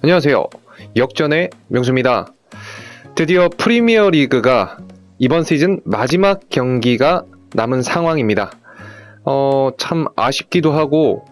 안녕하세요. 역전의 명수입니다. 드디어 프리미어 리그가 이번 시즌 마지막 경기가 남은 상황입니다. 어, 참 아쉽기도 하고,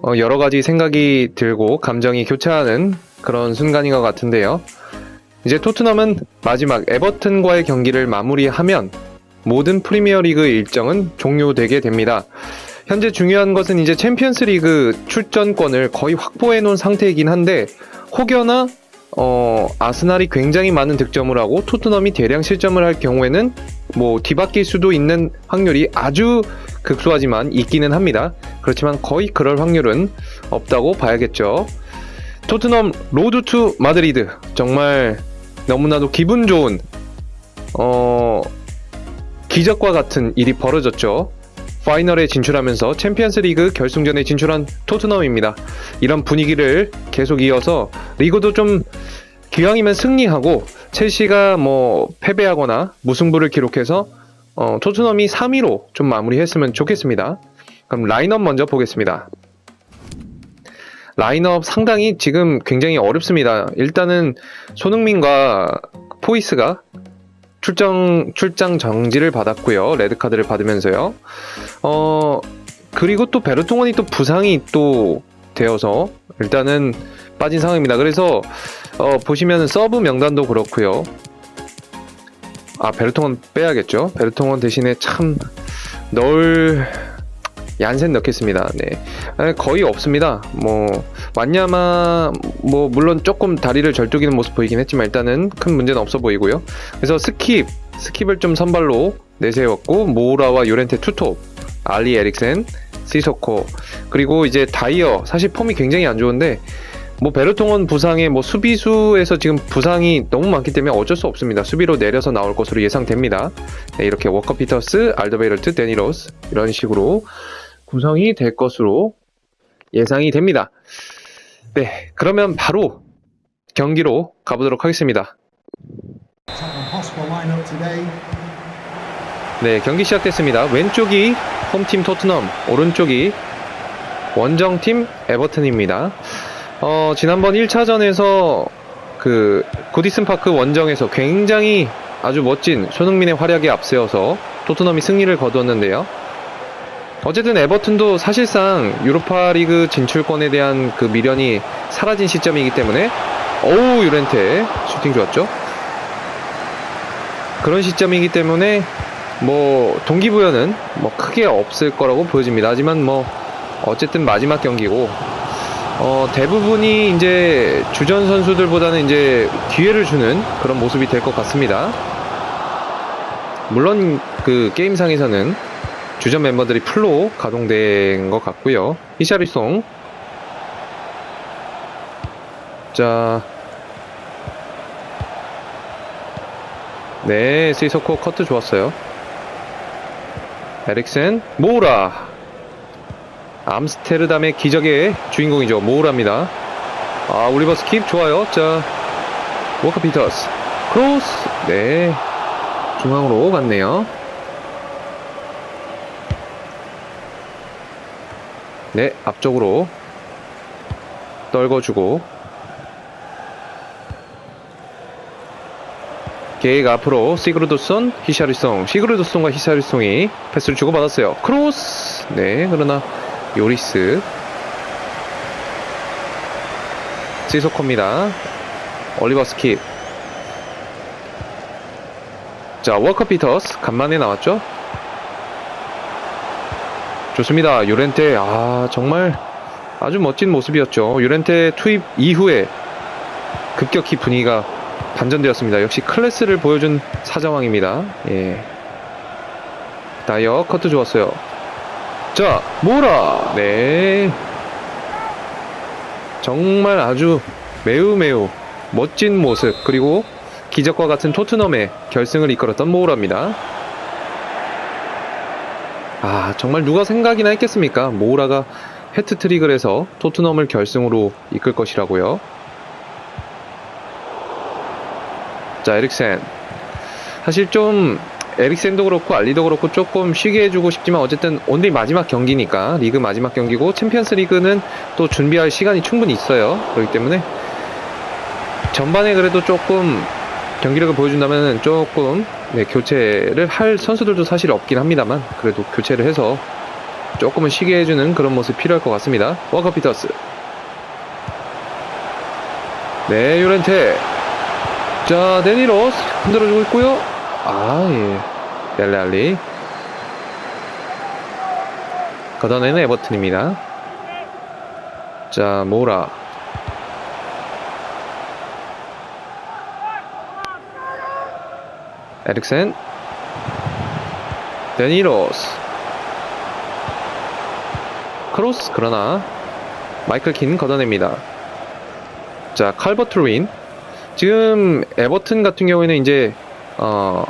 어, 여러 가지 생각이 들고 감정이 교차하는 그런 순간인 것 같은데요. 이제 토트넘은 마지막 에버튼과의 경기를 마무리하면 모든 프리미어 리그 일정은 종료되게 됩니다. 현재 중요한 것은 이제 챔피언스 리그 출전권을 거의 확보해 놓은 상태이긴 한데 혹여나 어, 아스날이 굉장히 많은 득점을 하고 토트넘이 대량 실점을 할 경우에는 뭐 뒤바뀔 수도 있는 확률이 아주 극소하지만 있기는 합니다. 그렇지만 거의 그럴 확률은 없다고 봐야겠죠. 토트넘 로드 투 마드리드 정말 너무나도 기분 좋은 어 기적과 같은 일이 벌어졌죠. 파이널에 진출하면서 챔피언스 리그 결승전에 진출한 토트넘입니다. 이런 분위기를 계속 이어서 리그도 좀 기왕이면 승리하고 첼시가 뭐 패배하거나 무승부를 기록해서 어, 토트넘이 3위로 좀 마무리했으면 좋겠습니다. 그럼 라인업 먼저 보겠습니다. 라인업 상당히 지금 굉장히 어렵습니다. 일단은 손흥민과 포이스가 출정 출장 정지를 받았고요. 레드 카드를 받으면서요. 어 그리고 또 베르통원이 또 부상이 또 되어서 일단은 빠진 상황입니다. 그래서 어 보시면 서브 명단도 그렇고요. 아 베르통원 빼야겠죠. 베르통원 대신에 참 넣을 얀센 넣겠습니다. 네. 아, 거의 없습니다. 뭐, 완야마, 뭐, 물론 조금 다리를 절뚝이는 모습 보이긴 했지만 일단은 큰 문제는 없어 보이고요. 그래서 스킵, 스킵을 좀 선발로 내세웠고, 모우라와 요렌테 투톱, 알리 에릭센, 시소코, 그리고 이제 다이어, 사실 폼이 굉장히 안 좋은데, 뭐 베르통원 부상에 뭐 수비수에서 지금 부상이 너무 많기 때문에 어쩔 수 없습니다. 수비로 내려서 나올 것으로 예상됩니다. 네, 이렇게 워커 피터스, 알더베르트, 데니로스 이런 식으로 구성이 될 것으로 예상이 됩니다. 네, 그러면 바로 경기로 가보도록 하겠습니다. 네, 경기 시작됐습니다. 왼쪽이 홈팀 토트넘, 오른쪽이 원정팀 에버튼입니다. 어, 지난번 1차전에서 그 고디슨 파크 원정에서 굉장히 아주 멋진 손흥민의 활약에 앞세워서 토트넘이 승리를 거두었는데요. 어쨌든 에버튼도 사실상 유로파 리그 진출권에 대한 그 미련이 사라진 시점이기 때문에 어우 유렌테 슈팅 좋았죠. 그런 시점이기 때문에 뭐 동기부여는 뭐 크게 없을 거라고 보여집니다. 하지만 뭐 어쨌든 마지막 경기고 어 대부분이 이제 주전 선수들보다는 이제 기회를 주는 그런 모습이 될 것 같습니다. 물론 그 게임상에서는 주전 멤버들이 풀로 가동된 것 같고요. 히샤리송 자 네, 스이소코 커트 좋았어요. 에릭센, 모우라. 암스테르담의 기적의 주인공이죠. 모우라입니다. 아, 올리버 스킵 좋아요. 자, 워커 피터스. 크로스. 네. 중앙으로 갔네요. 네, 앞쪽으로 떨궈주고 게이가 앞으로 시그루드손, 히샤리송, 시그루드손과 히샤리송이 패스를 주고받았어요. 크로스! 네, 그러나 요리스 시소코입니다. 올리버 스킵 자, 워커 피터스 간만에 나왔죠? 좋습니다. 요렌테 아 정말 아주 멋진 모습이었죠. 요렌테 투입 이후에 급격히 분위기가 반전되었습니다. 역시 클래스를 보여준 사자왕입니다. 예. 다이어 커트 좋았어요. 자, 모라! 네. 정말 아주 매우 매우 멋진 모습, 그리고 기적과 같은 토트넘의 결승을 이끌었던 모우라입니다. 아, 정말 누가 생각이나 했겠습니까? 모우라가 해트트릭을 해서 토트넘을 결승으로 이끌 것이라고요. 자, 에릭센. 사실 좀 에릭센도 그렇고 알리도 그렇고 조금 쉬게 해주고 싶지만 어쨌든 오늘 마지막 경기니까 리그 마지막 경기고 챔피언스 리그는 또 준비할 시간이 충분히 있어요. 그렇기 때문에 전반에 그래도 조금 경기력을 보여준다면 조금 네, 교체를 할 선수들도 사실 없긴 합니다만 그래도 교체를 해서 조금은 쉬게 해주는 그런 모습이 필요할 것 같습니다. 워커 피터스. 네, 요렌테. 자, 데니로스 흔들어주고 있고요. 아, 예. 델레알리. 걷어내는 에버튼입니다. 자, 모라. 에릭센. 데니로스. 크로스, 그러나, 마이클 킨 걷어냅니다. 자, 칼버트 루인. 지금 에버튼 같은 경우에는 이제, 어,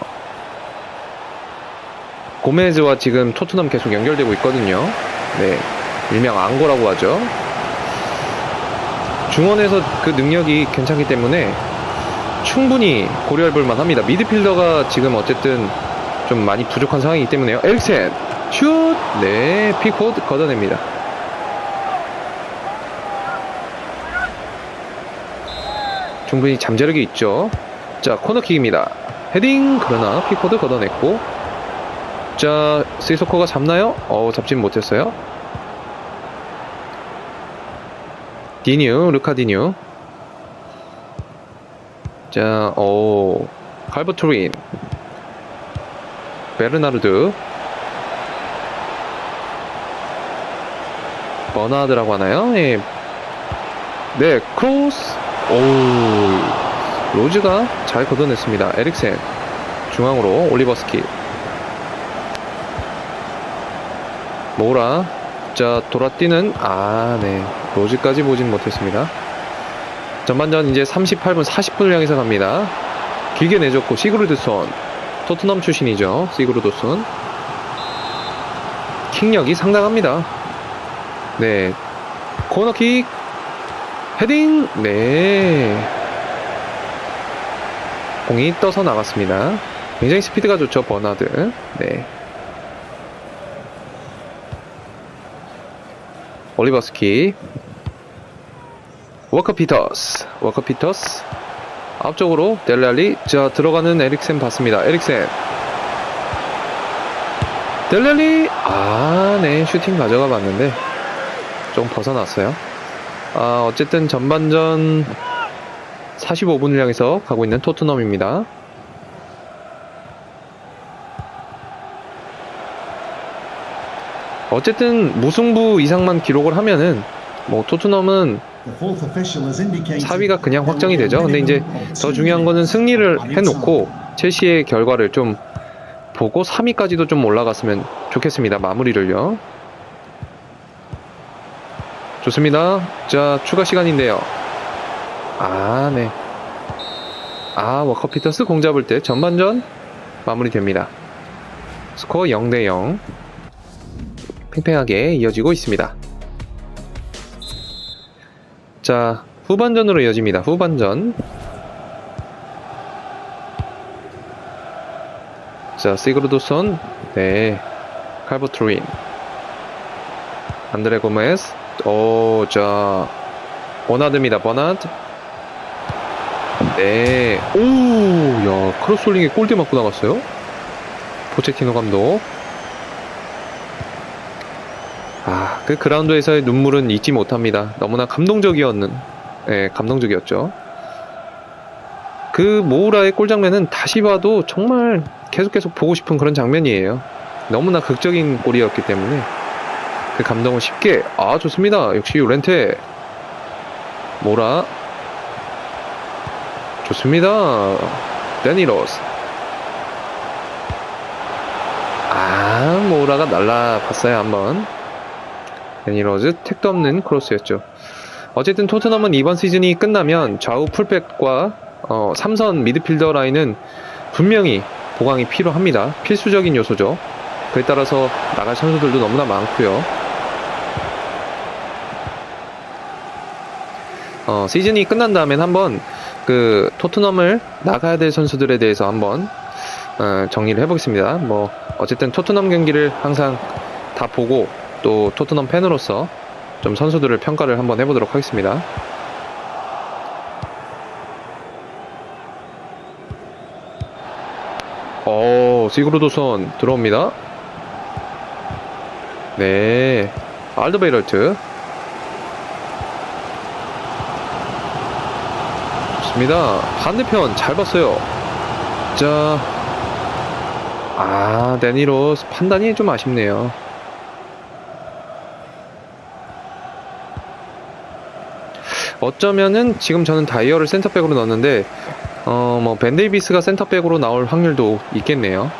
고메즈와 지금 토트넘 계속 연결되고 있거든요. 네. 일명 앙고라고 하죠. 중원에서 그 능력이 괜찮기 때문에 충분히 고려해 볼 만합니다. 미드필더가 지금 어쨌든 좀 많이 부족한 상황이기 때문에요. 에릭센 슛! 네, 픽포드 걷어냅니다. 충분히 잠재력이 있죠. 자, 코너킥입니다. 헤딩! 그러나 픽포드 걷어냈고 자, 스이소코가 잡나요? 어, 잡진 못했어요. 디뉴, 루카 디뉴. 자, 오, 칼버트린. 베르나르드. 버나드라고 하나요? 예. 네, 크로스. 오, 로즈가 잘 걷어냈습니다. 에릭센. 중앙으로 올리버스키. 모라. 자, 돌아뛰는, 아, 네. 로즈까지 보진 못했습니다. 전반전 이제 38분, 40분을 향해서 갑니다. 길게 내줬고, 시그루드손. 토트넘 출신이죠. 시그루드손. 킥력이 상당합니다. 네. 코너킥. 헤딩. 네. 공이 떠서 나갔습니다. 굉장히 스피드가 좋죠, 버나드. 네. 올리버스키 워커 피터스 워커 피터스. 앞쪽으로 델랄리 자 들어가는 에릭센 봤습니다. 에릭센. 델랄리! 아네 슈팅 가져가 봤는데 좀 벗어났어요. 아 어쨌든 전반전 45분을 향해서 가고 있는 토트넘입니다. 어쨌든 무승부 이상만 기록을 하면은 뭐 토트넘은 The fourth official has indicated 4위가 그냥 확정이 되죠. 근데 이제 더 중요한 거는 승리를 해놓고 첼시의 결과를 좀 보고 3위까지도 좀 올라갔으면 좋겠습니다. 마무리를요. 좋습니다. 자, 추가 시간인데요. 아, 네. 아, 워커 피터스 공 잡을 때 전반전 마무리됩니다. 스코어 0대 0. 팽팽하게 이어지고 있습니다. 자, 후반전으로 이어집니다. 후반전. 자, 시그루도손. 네. 칼보트린. 안드레 고메스. 오, 자. 버나드입니다. 버나드. 네. 오, 야, 크로스홀링에 골대 맞고 나갔어요. 포체티노 감독. 아, 그 그라운드에서의 눈물은 잊지 못합니다. 너무나 감동적이었는, 예, 감동적이었죠. 그 모우라의 골 장면은 다시 봐도 정말 계속 계속 보고 싶은 그런 장면이에요. 너무나 극적인 골이었기 때문에 그 감동을 쉽게, 아, 좋습니다. 역시 요렌테. 모라. 좋습니다. 데니로스. 아, 모라가 날라봤어요, 한번. 데니 로즈 택도 없는 크로스였죠. 어쨌든 토트넘은 이번 시즌이 끝나면 좌우 풀백과 어, 삼선 미드필더 라인은 분명히 보강이 필요합니다. 필수적인 요소죠. 그에 따라서 나갈 선수들도 너무나 많고요. 어, 시즌이 끝난 다음엔 한번 그 토트넘을 나가야 될 선수들에 대해서 한번 어, 정리를 해보겠습니다. 뭐 어쨌든 토트넘 경기를 항상 다 보고 또 토트넘 팬으로서 좀 선수들을 평가를 한번 해보도록 하겠습니다. 어, 시그루도선 들어옵니다. 네. 알드베이럴트. 좋습니다. 반대편 잘 봤어요. 자. 아, 데니로스 판단이 좀 아쉽네요. 어쩌면은 지금 저는 다이어를 센터백으로 넣었는데 어, 뭐, 벤데이비스가 센터백으로 나올 확률도 있겠네요.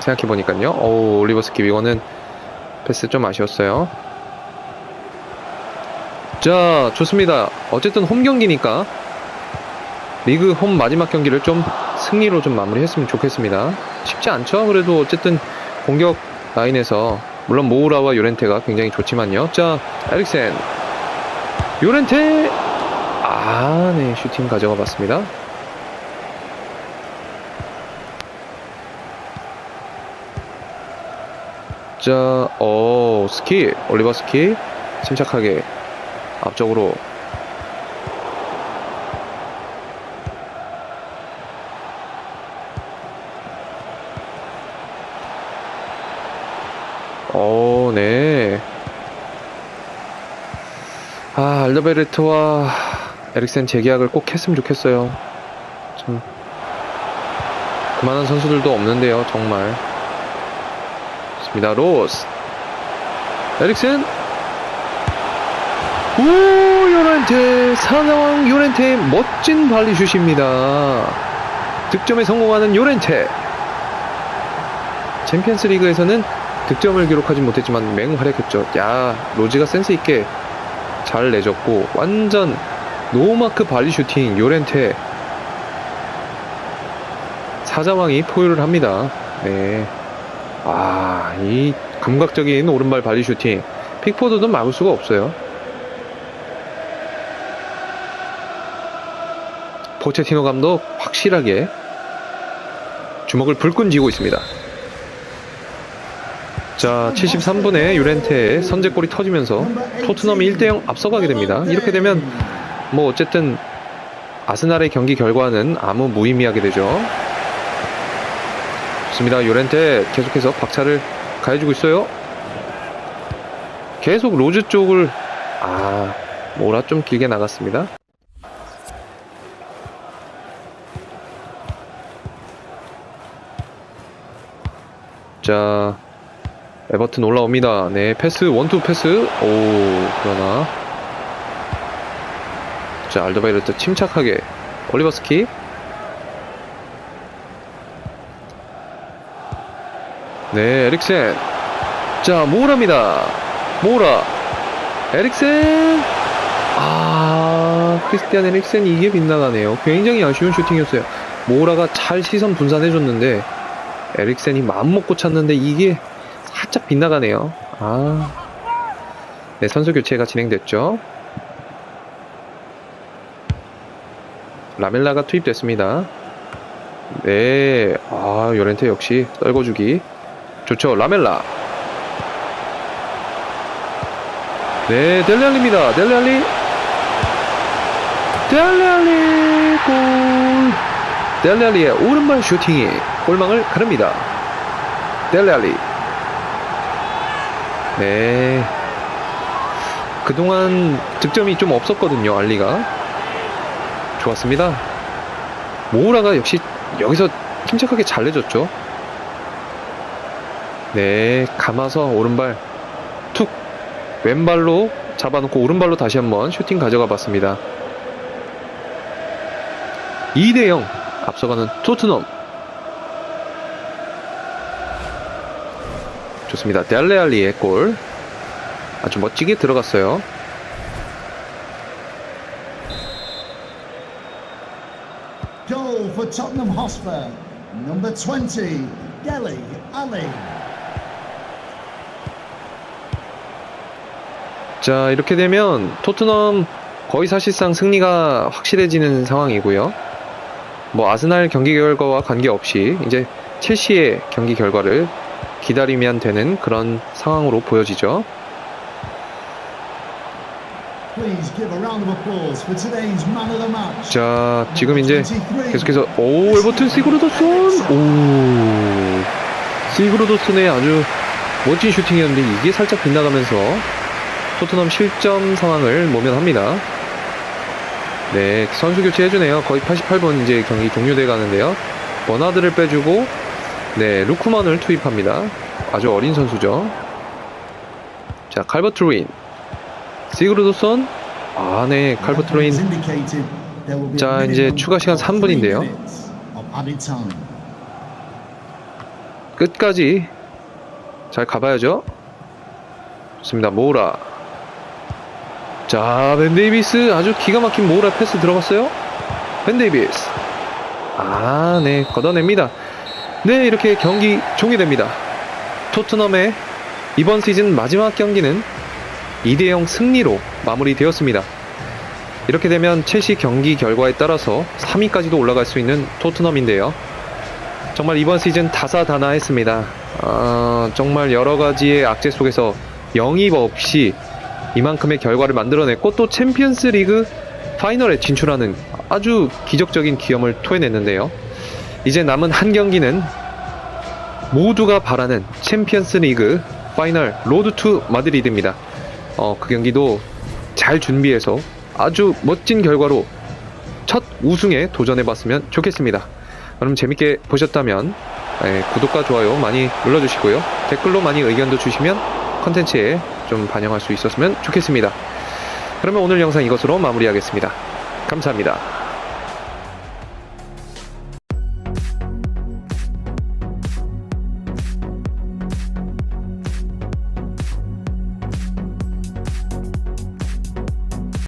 생각해 보니까요. 오, 올리버 스킵, 이거는 패스 좀 아쉬웠어요. 자, 좋습니다. 어쨌든 홈 경기니까 리그 홈 마지막 경기를 좀 승리로 좀 마무리했으면 좋겠습니다. 쉽지 않죠? 그래도 어쨌든 공격 라인에서 물론 모우라와 요렌테가 굉장히 좋지만요. 자, 에릭센. 요렌테! 아, 네, 슈팅 가져가 봤습니다. 자, 어, 스키, 올리버 스키, 침착하게 앞쪽으로. 어, 네. 아, 알더베르트와 에릭센 재계약을 꼭 했으면 좋겠어요. 참. 그만한 선수들도 없는데요, 정말. 좋습니다. 로스. 에릭센. 오, 요렌테. 사나왕 요렌테의 멋진 발리슛입니다. 득점에 성공하는 요렌테. 챔피언스 리그에서는 득점을 기록하지 못했지만 맹활약했죠. 야, 로지가 센스 있게 잘 내줬고, 완전 노마크 발리 슈팅 요렌테. 사자왕이 포효를 합니다. 네. 아, 이 감각적인 오른발 발리 슈팅. 픽포드도 막을 수가 없어요. 포체티노 감독 확실하게 주먹을 불끈 쥐고 있습니다. 자, 73분에 유렌테의 선제골이 터지면서 토트넘이 1대0 앞서가게 됩니다. 이렇게 되면 뭐 어쨌든 아스날의 경기 결과는 아무 무의미하게 되죠. 좋습니다. 요렌테 계속해서 박차를 가해주고 있어요. 계속 로즈 쪽을 아 모라 좀 길게 나갔습니다. 자 에버튼 올라옵니다. 네 패스 원투 패스 오 그러나 자 알더바이르트 침착하게 올리버스키 네, 에릭센. 자, 모우라입니다. 모우라. 에릭센. 아, 크리스티안 에릭센 이게 빗나가네요. 굉장히 아쉬운 슈팅이었어요. 모우라가 잘 시선 분산해줬는데, 에릭센이 마음 먹고 찼는데 이게 살짝 빗나가네요. 아. 네, 선수 교체가 진행됐죠. 라멜라가 투입됐습니다. 네, 아, 요렌테 역시 떨궈주기. 좋죠. 라멜라. 네, 델레알리입니다. 델레알리. 델레알리 골. 델레알리의 오른발 슈팅이 골망을 가릅니다. 델레알리. 네. 그동안 득점이 좀 없었거든요, 알리가. 좋았습니다. 모우라가 역시 여기서 침착하게 잘 내줬죠. 네, 감아서 오른발 툭 왼발로 잡아놓고 오른발로 다시 한번 슈팅 가져가 봤습니다. 2대0 앞서가는 토트넘. 좋습니다. 델레알리의 골. 아주 멋지게 들어갔어요. Goal for Tottenham Hotspur. Number 20, Deli Ali. 자, 이렇게 되면 토트넘 거의 사실상 승리가 확실해지는 상황이고요. 뭐 아스날 경기 결과와 관계없이 이제 첼시의 경기 결과를 기다리면 되는 그런 상황으로 보여지죠. 자, 지금 이제 계속해서 오, 에버튼 시그루더슨. 오. 시그루도슨의 아주 멋진 슈팅이었는데 이게 살짝 빗나가면서 토트넘 실점 상황을 모면합니다. 네, 선수 교체 해주네요. 거의 88분 이제 경기 종료돼 가는데요. 버나드를 빼주고, 네, 루크만을 투입합니다. 아주 어린 선수죠. 자, 칼버트 루인. 시그루도슨. 아, 네, 칼버트 루인. 자, 이제 추가 시간 3분인데요. 끝까지 잘 가봐야죠. 좋습니다. 모우라. 자, 벤 데이비스 아주 기가 막힌 모우라 패스 들어갔어요. 벤 데이비스. 아, 네, 걷어냅니다. 네, 이렇게 경기 종료됩니다. 토트넘의 이번 시즌 마지막 경기는 2대0 승리로 마무리되었습니다. 이렇게 되면 첼시 경기 결과에 따라서 3위까지도 올라갈 수 있는 토트넘인데요. 정말 이번 시즌 다사다난했습니다. 아, 정말 여러 가지의 악재 속에서 영입 없이 이만큼의 결과를 만들어냈고 또 챔피언스 리그 파이널에 진출하는 아주 기적적인 기염을 토해냈는데요. 이제 남은 한 경기는 모두가 바라는 챔피언스 리그 파이널 로드 투 마드리드입니다. 어, 그 경기도 잘 준비해서 아주 멋진 결과로 첫 우승에 도전해봤으면 좋겠습니다. 그럼 재밌게 보셨다면 예, 구독과 좋아요 많이 눌러주시고요. 댓글로 많이 의견도 주시면 컨텐츠에 좀 반영할 수 있었으면 좋겠습니다. 그러면 오늘 영상 이것으로 마무리하겠습니다. 감사합니다.